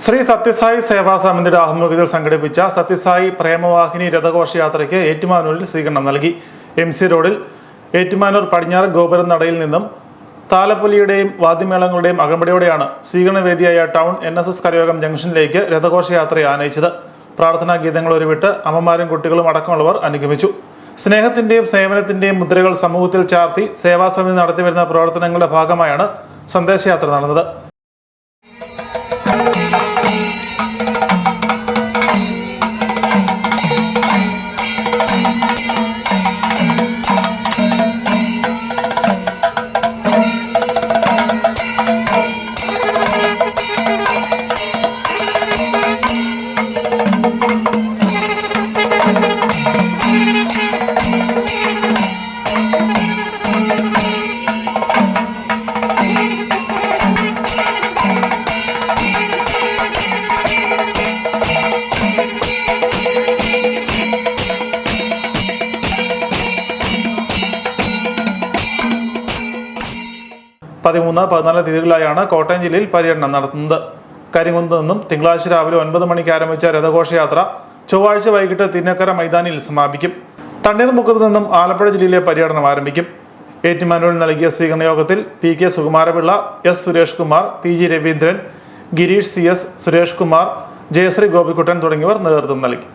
ശ്രീ സത്യസായി സേവാ സമിതിയുടെ ആഭിമുഖ്യത്തിൽ സംഘടിപ്പിച്ച സത്യസായി പ്രേമവാഹിനി രഥഘോഷയാത്രയ്ക്ക് ഏറ്റുമാനൂരിൽ സ്വീകരണം നൽകി. എം സി റോഡിൽ ഏറ്റുമാനൂർ പടിഞ്ഞാറ് ഗോപുരം നടയിൽ നിന്നും താലപ്പൊലിയുടെയും വാദ്യമേളങ്ങളുടെയും അകമ്പടിയോടെയാണ് സ്വീകരണവേദിയായ ടൗൺ എൻ എസ് എസ് കരയോഗം ജംഗ്ഷനിലേക്ക് രഥഘോഷയാത്ര ആനയിച്ചത്. പ്രാർത്ഥനാ ഗീതങ്ങൾ ഒരുവിട്ട് അമ്മമാരും കുട്ടികളും അടക്കമുള്ളവർ അനുഗമിച്ചു. സ്നേഹത്തിന്റെയും സേവനത്തിന്റെയും മുദ്രകൾ സമൂഹത്തിൽ ചാർത്തി സേവാസമിതി നടത്തിവരുന്ന പ്രവർത്തനങ്ങളുടെ ഭാഗമായാണ് സന്ദേശയാത്ര നടന്നത്. പതിമൂന്ന് പതിനാല് തീയതികളിലായാണ് കോട്ടയം ജില്ലയിൽ പര്യടനം നടത്തുന്നത്. കരിങ്കുന്ന് നിന്നും തിങ്കളാഴ്ച രാവിലെ ഒൻപത് മണിക്ക് ആരംഭിച്ച രഥഘോഷയാത്ര ചൊവ്വാഴ്ച വൈകിട്ട് തിന്നക്കര മൈതാനിയിൽ സമാപിക്കും. തണ്ണീർമുക്കത്ത് നിന്നും ആലപ്പുഴ ജില്ലയിലെ പര്യടനം ആരംഭിക്കും. ഏറ്റുമാനൂരിൽ നൽകിയ സ്വീകരണ യോഗത്തിൽ P K Sukumarapillai S Suresh Kumar P G Raveendran Gireesh C S Suresh Kumar Jayasree Gopikuttan തുടങ്ങിയവർ നേതൃത്വം നൽകി.